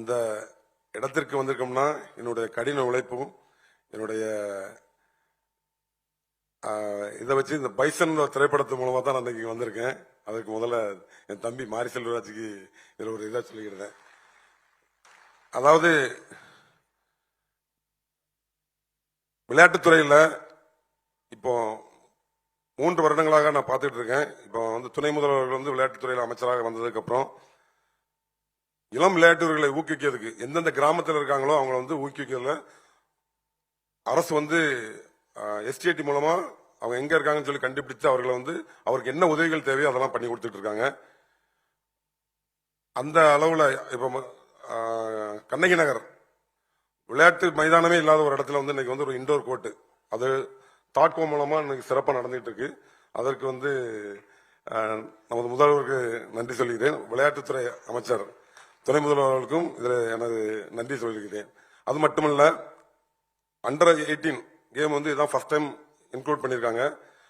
இந்த இடத்திற்கு வந்திருக்கோம்னா என்னுடைய கடின உழைப்பும் என்னுடைய இதை வச்சு இந்த பைசன் திரைப்படத்து மூலமா தான் நான் இன்னைக்கு வந்திருக்கேன். அதுக்கு முதல்ல என் தம்பி மாரி செல்வராஜுக்கு இதில் ஒரு இதாக சொல்லிக்கிறேன். அதாவது விளையாட்டுத்துறையில் இப்போ மூன்று வருடங்களாக நான் பார்த்துட்டு இருக்கேன். இப்போ வந்து துணை முதல்வர்கள் வந்து விளையாட்டுத்துறையில் அமைச்சராக வந்ததுக்கப்புறம் இளம் விளையாட்டுகளை ஊக்குவிக்கிறதுக்கு எந்தெந்த கிராமத்தில் இருக்காங்களோ அவங்கள வந்து ஊக்குவிக்கிறதுல அரசு வந்து எஸ்டிஐடி மூலமா அவங்க எங்க இருக்காங்கன்னு சொல்லி கண்டுபிடிச்சு அவர்களை வந்து அவருக்கு என்ன உதவிகள் தேவையோ அதெல்லாம் பண்ணி கொடுத்துட்டு இருக்காங்க. அந்த அளவுல இப்ப கண்ணகி நகர் விளையாட்டு மைதானமே இல்லாத ஒரு இடத்துல வந்து இன்னைக்கு வந்து ஒரு இண்டோர் கோர்ட்டு அது தாட்கோ மூலமா இன்னைக்கு சிறப்பாக நடந்துட்டு இருக்கு. அதற்கு வந்து நமது முதல்வருக்கு நன்றி சொல்கிறேன். விளையாட்டுத்துறை அமைச்சர் துணை முதல்வர்களுக்கும் இதில் எனது நன்றி சொல்லியிருக்கிறேன். அது மட்டுமல்ல அண்டர் எயிட்டீன் கேம் வந்து இதான் ஃபர்ஸ்ட் டைம் இன்க்ளூட் பண்ணியிருக்காங்க.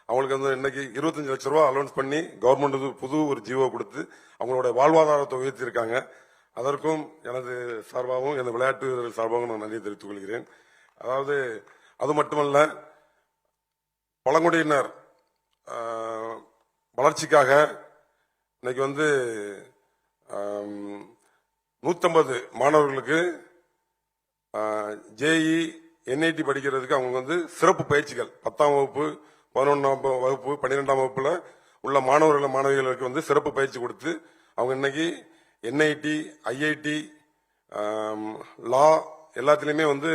அவங்களுக்கு வந்து இன்னைக்கு இருபத்தஞ்சு லட்ச ரூபா அலௌன்ஸ் பண்ணி கவர்மெண்ட் வந்து புது ஒரு ஜீவோ கொடுத்து அவங்களோட வாழ்வாதாரத்தை உயர்த்தியிருக்காங்க. அதற்கும் எனது சார்பாகவும் எனது விளையாட்டு வீரர்கள் சார்பாகவும் நான் நன்றி தெரிவித்துக் கொள்கிறேன். அதாவது அது மட்டுமல்ல பழங்குடியினர் வளர்ச்சிக்காக இன்னைக்கு வந்து நூத்தம்பது மாணவர்களுக்கு ஜேஇ என்ஐடி படிக்கிறதுக்கு அவங்க வந்து சிறப்பு பயிற்சிகள். பத்தாம் வகுப்பு பதினொன்றாம் வகுப்பு பன்னிரெண்டாம் வகுப்புல உள்ள மாணவர்கள் மாணவிகளுக்கு வந்து சிறப்பு பயிற்சி கொடுத்து அவங்க இன்னைக்கு என்ஐடி ஐஐடி லா எல்லாத்துலேயுமே வந்து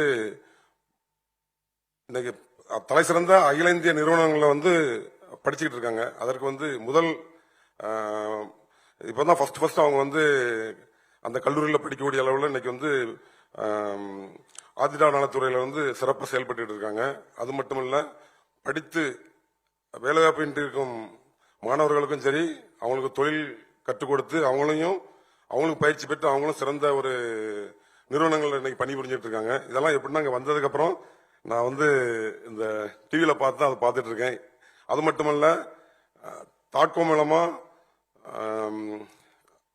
இன்னைக்கு தலை சிறந்த அகில இந்திய நிறுவனங்களில் வந்து படிச்சுக்கிட்டு இருக்காங்க. அதற்கு வந்து முதல் இப்போ தான் ஃபர்ஸ்ட் ஃபர்ஸ்ட் அவங்க வந்து அந்த கல்லூரியில் படிக்கக்கூடிய அளவில் இன்னைக்கு வந்து ஆம், ஆதிடா நலத்துறையில வந்து சிறப்பாக செயல்பட்டு இருக்காங்க. அது மட்டும் இல்லை படித்து வேலைவாய்ப்பின்றி இருக்கும் மாணவர்களுக்கும் சரி அவங்களுக்கு தொழில் கற்றுக் கொடுத்து அவங்களையும் அவங்களுக்கு பயிற்சி பெற்று அவங்களும் சிறந்த ஒரு நிறுவனங்கள்ல இன்னைக்கு பணிபுரிஞ்சிட்டு இருக்காங்க. இதெல்லாம் எப்படின்னா அங்கே வந்ததுக்கப்புறம் நான் வந்து இந்த டிவியில் பார்த்து தான் அதை பார்த்துட்டு இருக்கேன். அது மட்டுமல்ல அஹ், மூலமாக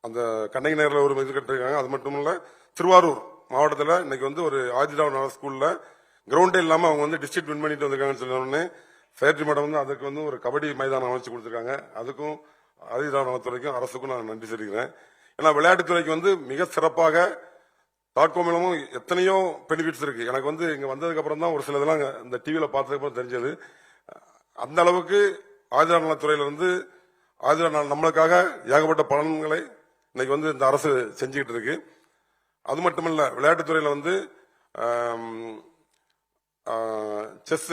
அந்த கண்ணகி நகரில் ஒரு இது கட்டிருக்காங்க. அது மட்டும் இல்ல திருவாரூர் மாவட்டத்தில் இன்னைக்கு வந்து ஒரு ஆதிராவ் நல்ல ஸ்கூல்ல கிரவுண்டே இல்லாமல் அவங்க வந்து டிஸ்ட்ரிக்ட் வின் பண்ணிட்டு வந்திருக்காங்கன்னு சொன்னோடனே செயற்றி மேடம் வந்து அதுக்கு வந்து ஒரு கபடி மைதானம் அமைச்சு கொடுத்துருக்காங்க. அதுக்கும் ஆதிராவ் நலத்துறைக்கும் அரசுக்கும் நான் நன்றி தெரிவிக்கிறேன். ஏன்னா விளையாட்டுத்துறைக்கு வந்து மிக சிறப்பாக தாட்கோ மூலமும் எத்தனையோ பெனிஃபிட்ஸ் இருக்கு. எனக்கு வந்து இங்க வந்ததுக்கு அப்புறம் தான் ஒரு சில இதெல்லாம் இந்த டிவியில பார்த்ததுக்கப்புறம் தெரிஞ்சது. அந்த அளவுக்கு ஆதிரா நலத்துறையில இருந்து ஆதிரா நம்மளுக்காக ஏகப்பட்ட பலன்களை இன்னைக்கு வந்து இந்த அரசு செஞ்சுக்கிட்டு இருக்கு. அது மட்டுமல்ல விளையாட்டுத்துறையில் வந்து செஸ்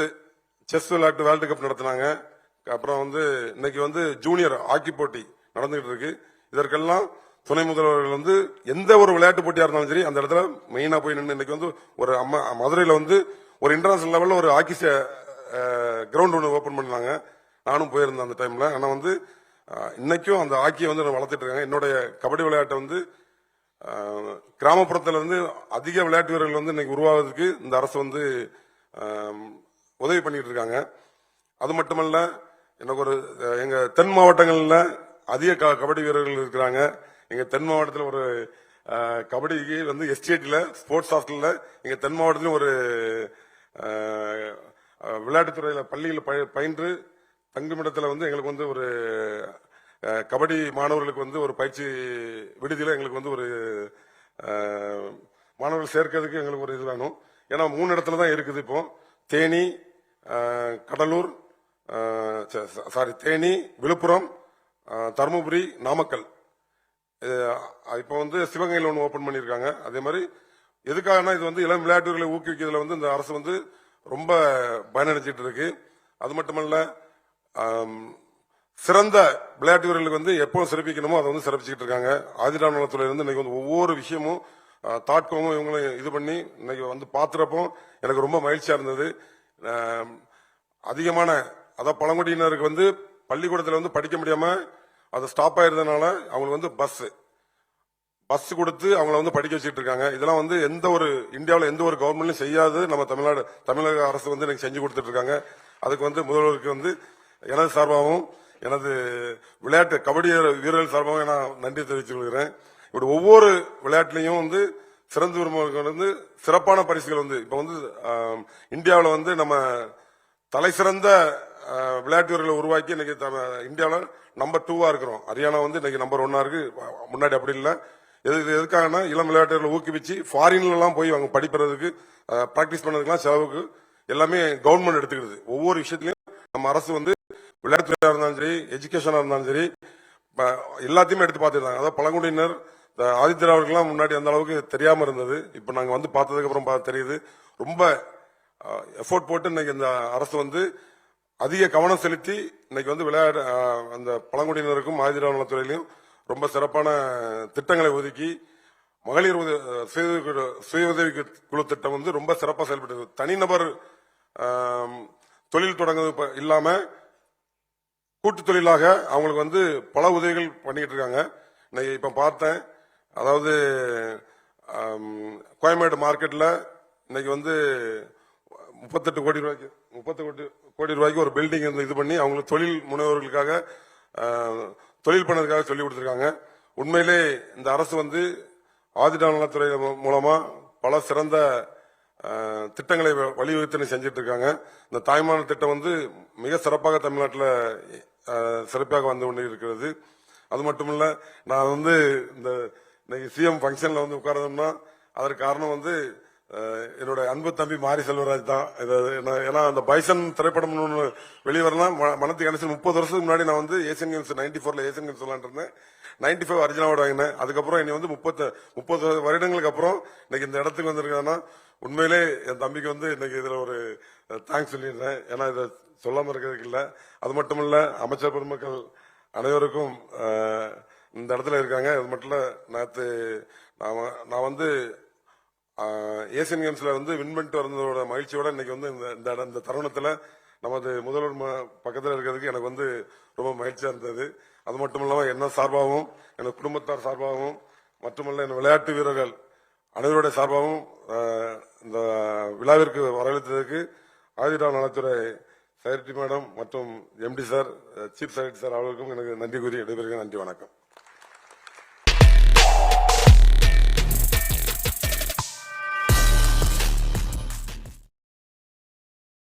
செஸ் விளையாட்டு வேர்ல்டு கப் நடத்தினாங்க. அப்புறம் வந்து இன்னைக்கு வந்து ஜூனியர் ஹாக்கி போட்டி நடந்துகிட்டு இருக்கு. இதற்கெல்லாம் துணை முதல்வர்கள் வந்து எந்த ஒரு விளையாட்டு போட்டியா இருந்தாலும் சரி அந்த இடத்துல மெயினா போய் நின்று இன்னைக்கு வந்து ஒரு அம்மா மதுரையில வந்து ஒரு இன்டர்நேஷனல் லெவல்ல ஒரு ஹாக்கி கிரவுண்ட் ஒன்று ஓபன் பண்ணாங்க. நானும் போயிருந்தேன் அந்த டைம்ல ஆனா வந்து இன்னைக்கும் அந்த ஹாக்கியை வந்து வளர்த்துட்டு இருக்காங்க. என்னுடைய கபடி விளையாட்டை வந்து கிராமப்புறத்தில் கிராமப்புறத்துல இருந்து அதிக விளையாட்டு வீரர்கள் வந்து இன்னைக்கு உருவாவதற்கு இந்த அரசு வந்து உதவி பண்ணிட்டு இருக்காங்க. அது மட்டுமல்ல எனக்கு ஒரு எங்க தென் மாவட்டங்கள்ல அதிக க- கபடி வீரர்கள் இருக்கிறாங்க. எங்க தென் மாவட்டத்தில் ஒரு கபடிக்கு வந்து எஸ்டேட்ல ஸ்போர்ட்ஸ் ஹாஸ்டல்ல எங்க தென் மாவட்டத்திலும் ஒரு விளையாட்டுத்துறையில் விளையாட்டுத்துறையில பள்ளியில் பயின்று தங்குமிடத்தில் வந்து எங்களுக்கு வந்து ஒரு கபடி மாணவர்களுக்கு வந்து ஒரு பயிற்சி விடுதியில் எங்களுக்கு வந்து ஒரு மாணவர்கள் சேர்க்கிறதுக்கு எங்களுக்கு ஒரு இது வேணும். ஏன்னா மூணு இடத்துல தான் இருக்குது இப்போ. தேனி கடலூர் சாரி தேனி விழுப்புரம் தருமபுரி நாமக்கல். இப்போ வந்து சிவகங்கையில் ஒன்று ஓபன் பண்ணியிருக்காங்க. அதே மாதிரி எதுக்காகனா இது வந்து இளம் விளையாட்டுகளை ஊக்குவிக்கிறதுல வந்து இந்த அரசு வந்து ரொம்ப பயனடைஞ்சிட்டு இருக்கு. அது மட்டுமல்ல சிறந்த விளையாட்டு வீரர்களுக்கு வந்து எப்போ சிறப்பிக்கணுமோ அதை வந்து சிறப்பிச்சுட்டு இருக்காங்க. ஆதிராம் நலத்துறையில இருந்து இன்னைக்கு வந்து ஒவ்வொரு விஷயமும் அஹ், தாட்கோமும் இவங்களும் இது பண்ணி இன்னைக்கு வந்து பாத்துறப்போ எனக்கு ரொம்ப மகிழ்ச்சியா இருந்தது. அதிகமான அதாவது பழங்குடியினருக்கு வந்து பள்ளிக்கூடத்துல வந்து படிக்க முடியாம அது ஸ்டாப் ஆயிருந்ததுனால அவங்களுக்கு வந்து பஸ் பஸ் கொடுத்து அவங்கள வந்து படிக்க வச்சுட்டு இருக்காங்க. இதெல்லாம் வந்து எந்த ஒரு இந்தியாவில் எந்த ஒரு கவர்மெண்ட்லையும் செய்யாது. நம்ம தமிழ்நாடு தமிழக அரசு வந்து எனக்கு செஞ்சு கொடுத்துட்டு இருக்காங்க. அதுக்கு வந்து முதல்வருக்கு வந்து எனது சார்பாகவும் எனது விளையாட்டு கபடி வீரர்கள் சார்பாகவும் நான் நன்றி தெரிவித்துக் கொள்கிறேன். இப்படி ஒவ்வொரு விளையாட்டுலையும் வந்து சிறந்து விரும்புவர்களுக்கு வந்து சிறப்பான பரிசுகள் வந்து இப்ப வந்து இந்தியாவில் வந்து நம்ம தலை சிறந்த விளையாட்டு வீரர்களை உருவாக்கி இன்னைக்கு இந்தியாவில் நம்பர் டூவா இருக்கிறோம். ஹரியானா வந்து இன்னைக்கு நம்பர் ஒன்னா இருக்கு. முன்னாடி அப்படி இல்லை. எது இது எதுக்காகனா இளம் விளையாட்டுகளை ஊக்குவிச்சு ஃபாரின்லாம் போய் அவங்க படிப்பதற்கு பிராக்டிஸ் பண்ணதுக்கெல்லாம் செலவுக்கு எல்லாமே கவர்மெண்ட் எடுத்துக்கிறது ஒவ்வொரு விஷயத்திலையும் நம்ம அரசு வந்து விளையாட்டுத்துறையாக இருந்தாலும் சரி எஜுகேஷனாக இருந்தாலும் சரி ப- எல்லாத்தையுமே எடுத்து பார்த்துருந்தாங்க. அதாவது பழங்குடியினர் இந்த முன்னாடி அந்த அளவுக்கு தெரியாமல் இருந்தது. இப்போ நாங்கள் வந்து பார்த்ததுக்கப்புறம் பார்த்து தெரியுது. ரொம்ப எஃபோர்ட் போட்டு இன்னைக்கு இந்த அரசு வந்து அதிக கவனம் செலுத்தி இன்னைக்கு வந்து விளையாடு அந்த பழங்குடியினருக்கும் ஆதிதிராவிட துறையிலையும் ரொம்ப சிறப்பான திட்டங்களை ஒதுக்கி மகளிர் சுய உதவி குழு- சுய உதவி குழு திட்டம் வந்து ரொம்ப சிறப்பாக செயல்பட்டது. தனிநபர் தொழில் தொடங்குவது இல்லாமல் கூட்டு தொழிலாக அவங்களுக்கு வந்து பல உதவிகள் பண்ணிக்கிட்டு இருக்காங்க. இன்னைக்கு இப்ப பார்த்தேன். அதாவது கோயம்பேடு மார்க்கெட்ல இன்னைக்கு வந்து முப்பத்தெட்டு கோடி ரூபாய்க்கு முப்பத்து கோடி கோடி ரூபாய்க்கு ஒரு பில்டிங் வந்து இது பண்ணி அவங்களுக்கு தொழில் முனைவோர்களுக்காக தொழில் பண்ணதுக்காக சொல்லி கொடுத்துருக்காங்க. உண்மையிலே இந்த அரசு வந்து ஆதிட நலத்துறை மூலமா பல சிறந்த திட்டங்களை வ- வழிவகுத்து செஞ்சுட்டு இருக்காங்க இந்த தாய்மான திட்டம் வந்து மிக சிறப்பாக தமிழ்நாட்டில் சிறப்பாக வந்து கொண்டு இருக்கிறது அது மட்டும் இல்லை நான் வந்து இந்த இன்னைக்கு சிஎம் ஃபங்க்ஷனில் வந்து உட்கார்ந்தோம்னா அதற்கு காரணம் வந்து என்னோட அன்பு தம்பி மாரி செல்வராஜ் தான். நான் ஏன்னா அந்த பைசன் திரைப்படம் ஒன்று வெளிவரலாம் மனத்து கணேசன் முப்பது வருஷத்துக்கு முன்னாடி நான் வந்து ஏசியன் கேம்ஸ் நைன்டி ஃபோர்ல ஏசியன் கேம்ஸ் விளாண்டுருந்தேன் நைன்டி ஃபைவ் அர்ஜுனா வாங்கினேன். அதுக்கப்புறம் இனி வந்து முப்பத்து முப்பது வருடங்களுக்கு அப்புறம் இன்னைக்கு இந்த இடத்துக்கு வந்திருக்கேன்னா உண்மையிலே என் தம்பிக்கு வந்து இன்னைக்கு இதில் ஒரு தேங்க்ஸ் சொல்லிடுறேன். ஏன்னா இதை சொல்லாமல் இருக்கிறதுக்கு இல்லை. அது மட்டும் இல்லை அமைச்சர் பெருமக்கள் அனைவருக்கும் இந்த இடத்துல இருக்காங்க. அது மட்டும் இல்லை நேற்று நான் நான் வந்து ஏசியன் கேம்ஸ்ல வந்து வின் பண்ணிட்டு வந்ததோட மகிழ்ச்சியோட இன்னைக்கு வந்து இந்த இந்த இந்த தருணத்துல நமது முதல்வர் ம- இருக்கிறதுக்கு எனக்கு வந்து ரொம்ப மகிழ்ச்சியா இருந்தது. அது மட்டும் இல்லாமல் என்ன சார்பாகவும் எனது குடும்பத்தார் சார்பாகவும் மட்டுமல்ல என் விளையாட்டு வீரர்கள் அனைவருடைய சார்பாகவும் இந்த விழாவிற்கு வரவேற்றதற்கு ஆதிரா நலத்துறை செக்ரட்டரி மேடம் மற்றும் MD sir chief secretary sir அவர்களுக்கும் எனக்கு நன்றி கூறி விடைபெறுகிறேன். நன்றி வணக்கம்.